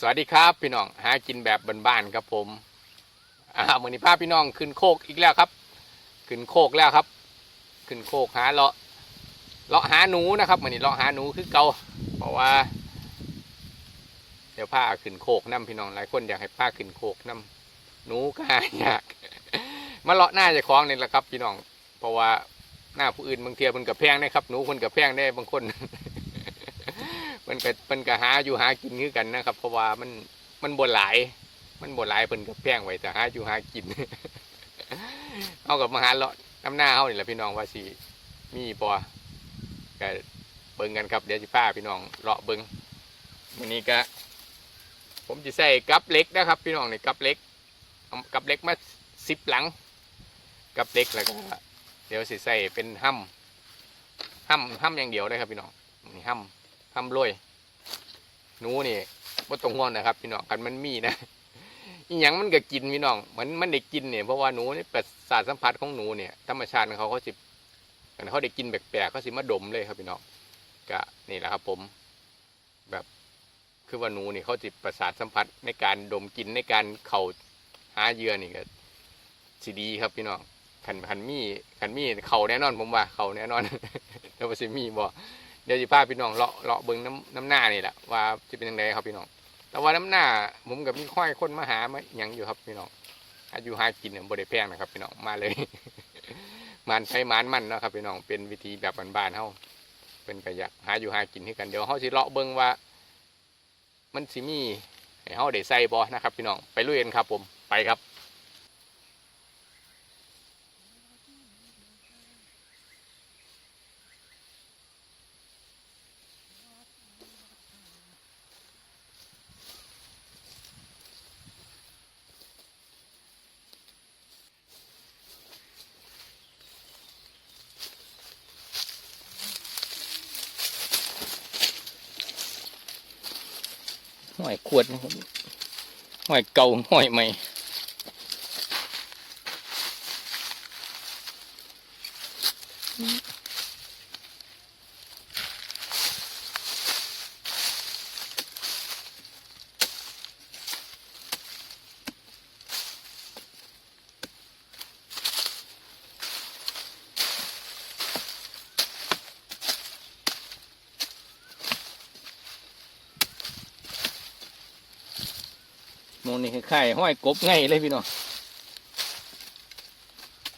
สวัสดีครับพี่น้องหากินแบบบ้านๆครับผมอ่ามือนี้พาพี่น้องขึ้นโคกอีกแล้วครับ ขึ้นโคกแล้วครับ ขึ้นโคกหาเลาะเลาะหาหนูนะครับมือนี้เลาะหาหนูคือเกาเพราะว่า เดี๋ยวพาขึ้นโคกน้ำพี่น้องหลายคนอยากให้พาขึ้นโคกน้ำหนูก็หายากมาเลาะหน้าจะคล้องนี่แหละครับ พี่น้อง เพราะว่าหน้าผู้อื่นบางเทียมันกับแพงนะครับหนูคนกับแพงได้บางคน มันก็มันก็หาอยู่หากินคือกันนะครับ เพราะว่ามันมันบ่หลาย มันบ่หลายเพิ่นก็แพงไว้แต่หาอยู่หากินเอากับมาหาเลาะน้ำหน้าเฮานี่แหละพี่น้องว่าสิมีบ่ก็เบิ่งกันครับเดี๋ยวสิพาพี่น้องเลาะเบิ่งมื้อนี้ก็ผมสิใส่กับเล็กนะครับ พี่น้องนี่กับเล็กกับเล็กมา10หลัง กับเล็กแล้วก็เดี๋ยวสิใส่เป็นห้ำห้ำห้ำอย่างเดียวเลยครับพี่น้องนี่ห้ำ ทำรวยหนูนี่บ่ตรงห่วงนะครับ พี่น้องกันมันมีนะอีหยังมันก็กินพี่น้องเหมือนมันได้กินเนี่ยเพราะว่าหนูนี่ประสาทสัมผัสของหนูเนี่ยธรรมชาติของเขาเขาสิกันเขาได้กินแปลกๆเขาสิมาดมเลยครับพี่น้องก็นี่แหละครับ ผม แบบคือว่าหนูนี่เขาจิประสาทสัมผัสในการดมกินในการเข่าหาเยื่อนี่ก็สิดีครับพี่น้องขันขันมีขันมีเข่าแน่นอนผมว่า เข่าแน่นอนแล้วว่าสิมีบ่ เดี๋ยวจะพาพี่น้องเลาะเลาะเบิ้งน้ำน้ำหน้านี่แหละว่าจะเป็นยังไงครับพี่น้อง แต่ว่าน้ำหน้าผมกับมีค่อยคนมาหามาหยังอยู่ครับพี่น้องอายุหากินเนี่ยบริแพงนะครับพี่น้องมาเลยมานใช้มานมันนะครับพี่น้องเป็นวิธีแบบบ้านๆเฮาเป็นกระยากหาอยู่หากินให้กันเดี๋ยวเฮาสิเลาะเบิ้งว่า มันสิมีให้เฮาได้ใส่บ่นะครับ พี่น้องไปลุยกันครับ ผมไปครับ ห้อยขวดห้อยเก่าห้อยใหม่ มองนี่คล้ายๆห้อยกบไงเลยพี่น้อง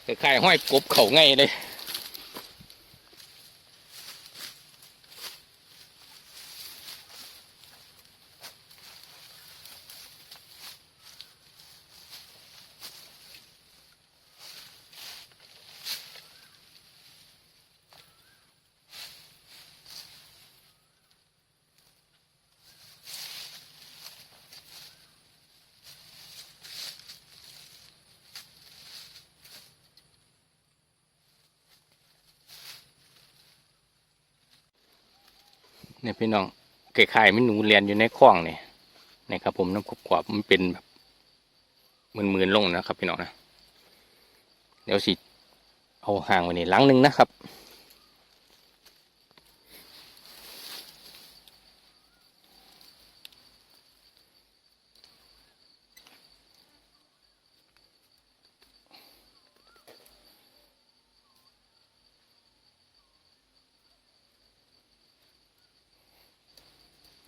คล้ายๆห้อยกบเข่าไงเลย เนี่ยพี่น้องคล้ายๆมันหนูเรียนอยู่ในคลองเนี่ยนะครับผมน้ำขบขวบมันเป็นแบบเหมือนๆลงนะครับพี่น้องนะเดี๋ยวสิเอาห่างไว้นี่หลังหนึ่งนะครับ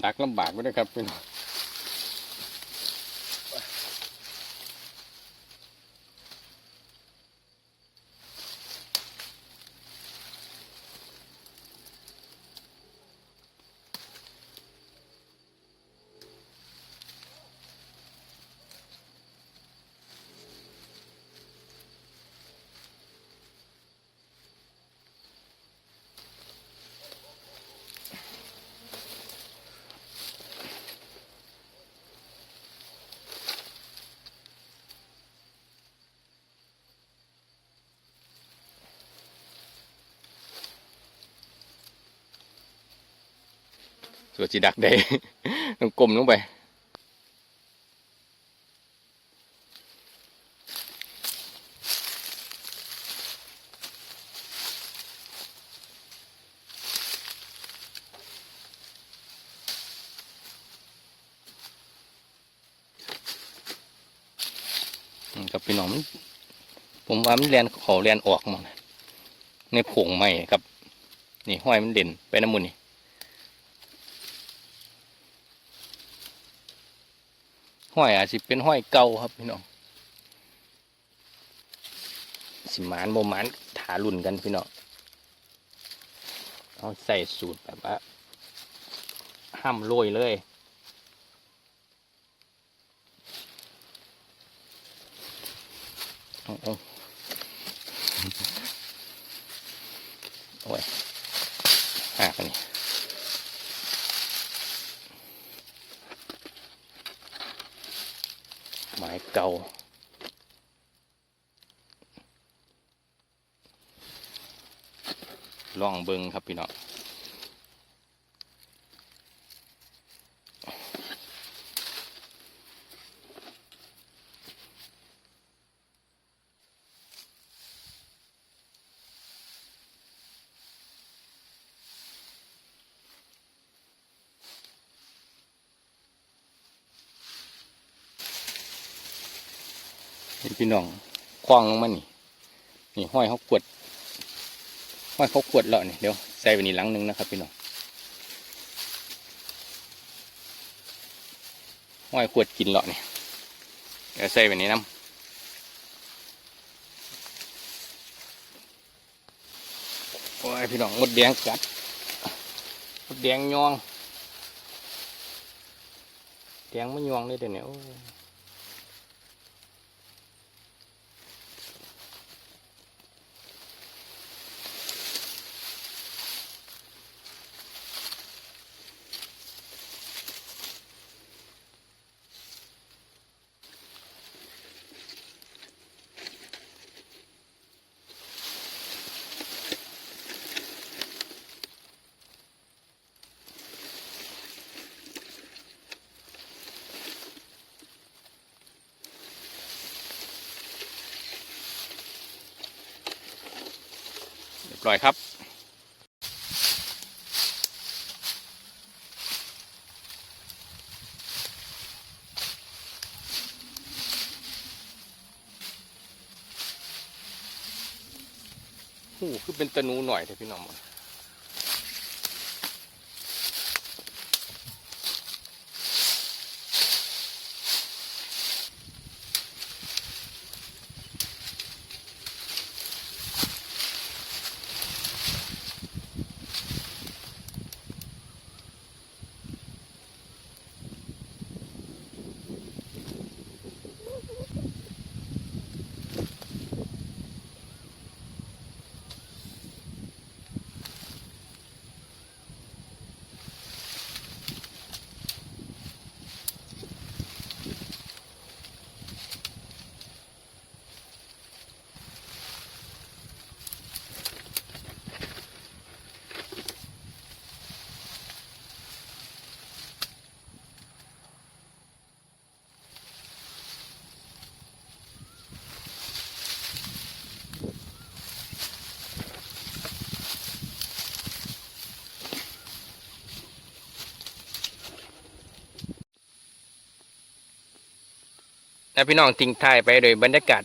ดักลำบากไว้ด้วยครับพี่น้อง สวดสีดักได้ต้องกลมลงไปกับพี่น้องผมว่ามันแลนขอแลนออกมาในผงใหม่ครับ นี่ห้อยมันเด่นไปน้ำมูลนี่ ห้อยอาจจะเป็นห้อยเก่าครับพี่น้องสิมานโมมานถารุ่นกันพี่น้องเอาใส่สูตรแบบว่าห้ามโรยเลยโอาเอาโอ้ยหักอันนี้ไม้ เก่า ลองเบิงครับพี่น้อง พี่น้องคว้างลงมานี่นี่ห้อยเขากวดห้อยเขากวดแล้วนี่เดี๋ยวใส่ไปนี่หลังหนึงนะครับ พี่น้องห้อยขวดกินแล้วนี่เดี๋ยวใส่ไปนี้น้ำโอ้ยพี่น้องมดแดงกัดมดแดงยองแดงไม่ยองเลยเดี๋ยวนี้ ร้อยครับโอ้คือเป็นตะนูหน่อยเถอะพี่น้อง นะพี่น้องทิ้งท้ายไปโดยบรรยากาศ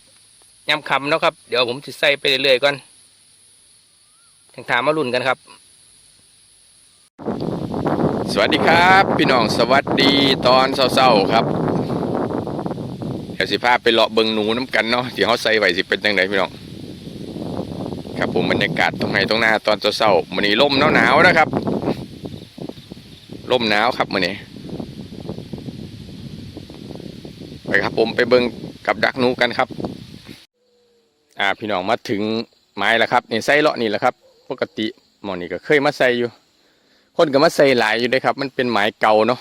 ยามค่ำเนาะครับ เดี๋ยวผมจะใส่ไปเรื่อยๆก่อนทางถามมาลุ่นกันครับ สวัสดีครับ พี่น้องสวัสดีตอนเช้าๆครับเดี๋ยวสิพาไปเลาะเบิงหนูน้ำกันเนาะที่เขาใส่ไว้สิเป็นจังไดพี่น้องครับผมบรรยากาศตรงไหนตรงหน้าตอนเช้าๆมื้อนี้ลมหนาวๆนะครับล่มหนาวครับมื้อนี้ ครับ ผมไปเบิ้งกับดักหนูกันครับ อ่าพี่น้องมาถึงไม้แล้วครับนี่ใส่เลาะนี่แหละครับ ปกติหมอนี่ก็เคยมาใส่อยู่ คนก็มาใส่หลายอยู่ด้ครับ มันเป็นไม้เก่าเนาะ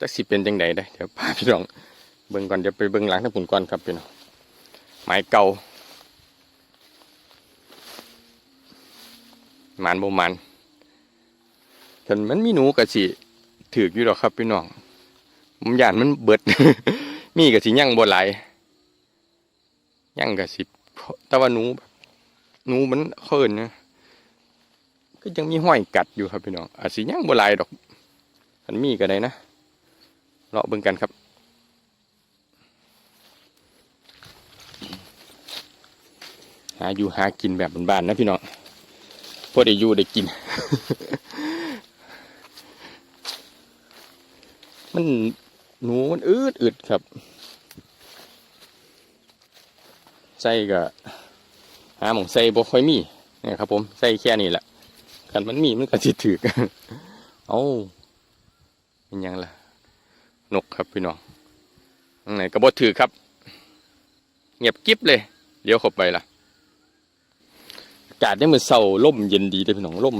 จักสิเป็นจังไดได้เดี๋ยวพาพี่น้องเบิ่งก่อนเดี๋ยวไปเบิ่งหลังทั้งผุนก่อนครับพี่น้องไม้เก่ามันบ่มันถ้ามันมีหนูก็สิถืออยู่ดอกครับพี่น้องผมย่านมันเบิด มีก็สิยั่งบ่หลายยั่งก็สิแต่ว่าหนูหนูมันเขินนะก็ยังมีห้อยกัดอยู่ครับพี่น้องอาจสิยั่งบ่หลายดอกอันมีก็ได้นะเลาะเบิ่งกันครับหาอยู่หากินแบบบ้านๆนะพี่น้องพอได้อยู่ได้กิน มัน หนูมันอืดอืดครับใส่ก็หาหมองใส่บ่ค่อยมีเนี่ยครับ ผมใส่แค่นี้แหละคันมันมีมันก็สิถือกันเอ้าเป็นหยังล่ะ นกครับพี่น้องข้างในก็บ่ถือครับ เงียบกิ๊บเลยเดี๋ยวเข้าไปล่ะอากาศเนี่ยมันเศร้าล่มเย็นดีเลยพี่น้องล่ม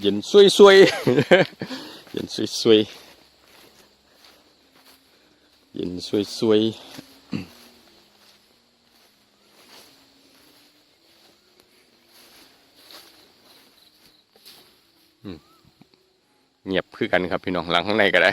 เย็นซุยซุยๆเย็นซุยซุยๆ เย็นสวยซุยๆเงียบคือกันครับพี่น้องหลังข้างในก็ได้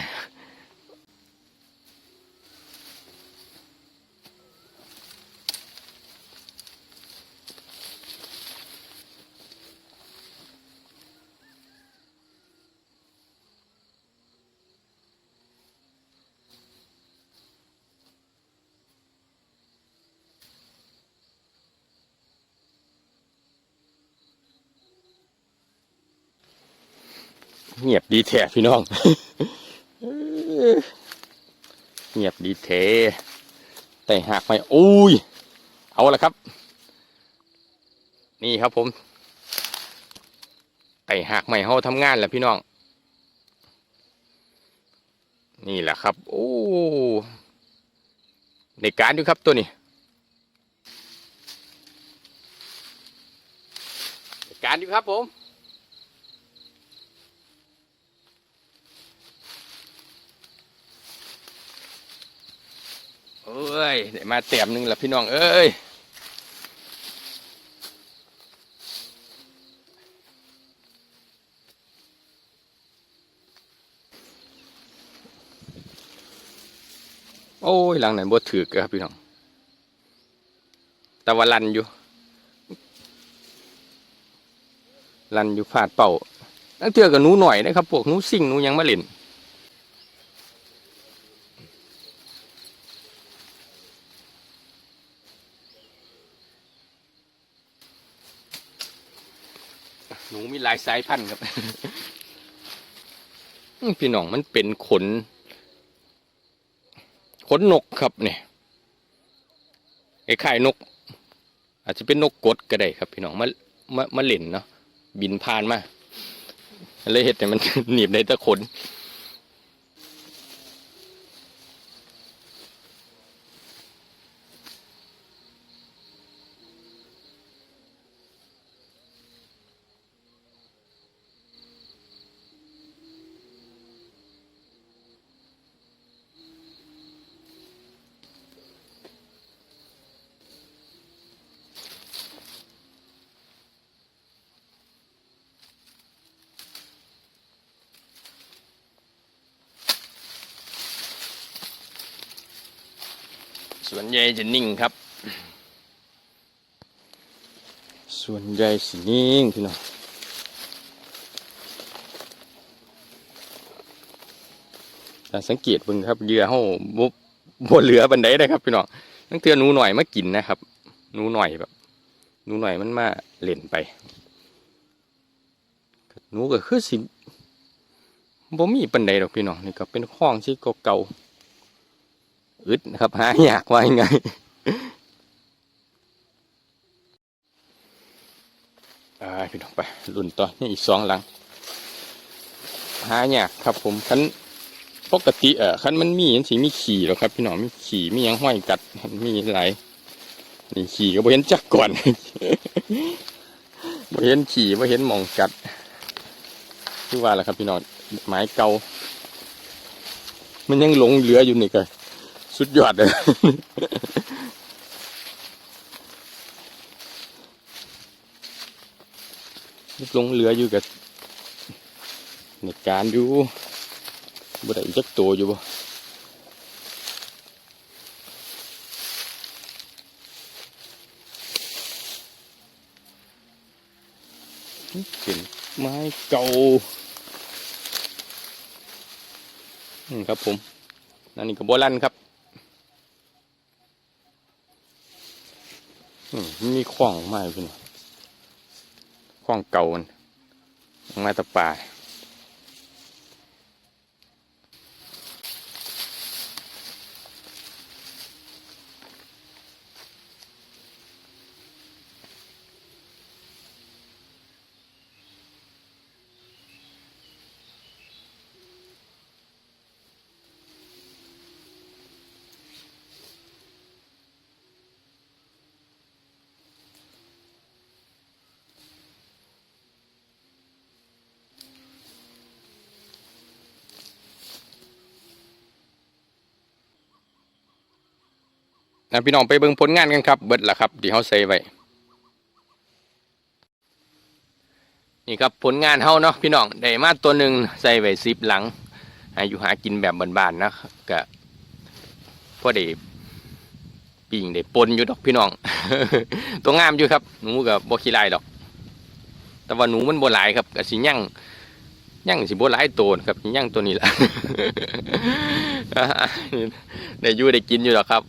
เงียบดีแท้พี่น้องเงียบดีแท้แต่หากไม่อุ้ย เอาละครับ นี่ครับผมไต่หากไม่เขาทำงานแล้วพี่น้อง นี่แหละครับ โอ้ในการอยู่ครับตัวนี้ในการอยู่ครับผม เอ้ยได้มาเต็มหนึ่งล้วพี่น้อง เอ้ยโอ้ยหลังไหนบ่ถือกครับพี่น้องแต่ว่าลันอยู่ ลันอยู่พาดเป่าตั้งเทือกับหนูหน่อยนะครับพวกหนูสิ่งหนูยังมาเล่น หนูมีหลายสายพันธุ์ครับพี่น้องมันเป็นขน ขนนกครับเนี่ยไอ้ไข่นก อาจจะเป็นนกกดก็ได้ครับ พี่น้องมามามาเล่นเนาะบินผ่านมาเลยเห็ดแต่มันหนีบในตะขน ส่วนใหญ่จะนิ่งครับ ส่วนใหญ่สินิ่งพี่น้องแต่สังเกตบิ่งครับเหยื่อเฮาบ่บ่เหลือบันไดได้ครับพี่น้องตั้งเทื่อหนูหน่อยมากินนะครับหนูหน่อยแบบหนูหน่อยมันมาเล่นไปหนูก็คือสิบ่มีปันไดดอกพี่น้องนี่ก็เป็นคลองที่เก่าๆ อึดนะครับ หายากว่ายังไงอ่าพี่น้องไปรุ่นต่อนี่อีกสองหลัง หายากครับผมคันปกติเอ่อคันมันมีมันสิมีขี่หรอกครับ พี่น้องมีขี่มียังห้อยกัดมีหลายนี่ขี่ก็บ่เห็นจักก่อนบ่เห็นขี่บ่เห็นมองกัดคือว่าแหละครับพี่น้องไม้เก่ามันยังหลงเหลืออยู่นี่ก็ สุดยอดเลยลงเหลืออยู่กับในการอยู่บ่ได้จักตัวอยู่บ่เป็นไม้เก่าอืมครับผมนั่นนี่ก็โบราณครับ มมันมีข้องมาอยู่พี่น้องข้องเก่ามันมาแตะป่า นะพี่น้องไปเบิ่งผลงานกันครับ เบิดละครับที่เขาใส่ไว้นี่ครับผลงานเฮาเนาะพี่น้องได้มาตัวหนึ่งใส่ไว้ซิปหลังอยู่หากินแบบบ้านๆนะก็พอได้ปิ่งได้ปนอยู่ดอกพี่น้อง ตัวงามอยู่ครับ หนูกับบ่ขี้ลายดอก แต่ว่าหนูมันโบ่หลายครับกสิยั่งยั่งสิบ่หลายตัวครับยั่งตัวนี้ละได้ยู่ได้กินอยู่ดอกครับ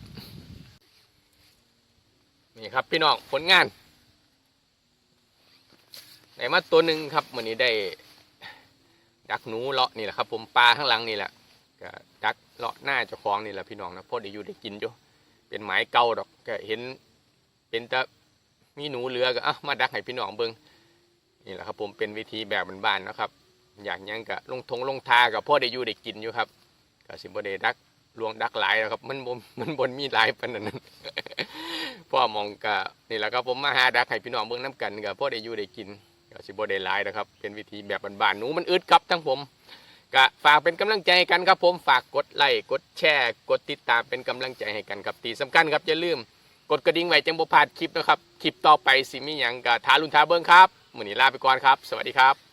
นี่ครับพี่น้องผลงานได้มาตัวหนึ่งครับวันนี้ได้ ดักหนูเลาะนี่แหละครับ ผมปลาข้างหลังนี่แหละก็ดักเลาะหน้าเจ้าของนี่แหละพี่น้องนะพอได้อยู่ได้กินอยู่เป็นหมายเก่าดอกก็เห็น เป็นต่มีหนูเรือก็อะมาดักให้พี่น้องเบิ้งนี่แหละครับผมเป็นวิธีแบบบ้านๆนะครับ อยากยังก็ลงทงลงทากับพ่อได้อยู่ได้กินอยู่ครับก็สิบ่ได้ดักลวงดักหลายแล้วครับ มันบมันบนมีหลายปานนั้น พ่อมองกะนี่แหละครับผมมาหาดักให้พี่น้องเบิ่งน้ำกันกับพ่อได้อยู่ได้กินก็สิบ่ได้หลายนะครับเป็นวิธีแบบบ้านๆหนูมันอึดครับทั้งผมก็ฝากเป็นกำลังใจกันครับผมฝากกดไลค์กดแชร์กดติดตามเป็นกำลังใจให้กันครับตีสำคัญครับอย่าลืม กดกระดิ่งไว้จังบ่พลาดคลิปนะครับคลิปต่อไปสิมีหยังก็ท้าลุนท้าเบิ่งครับมื้อนี้ลาไปก่อนครับ สวัสดีครับ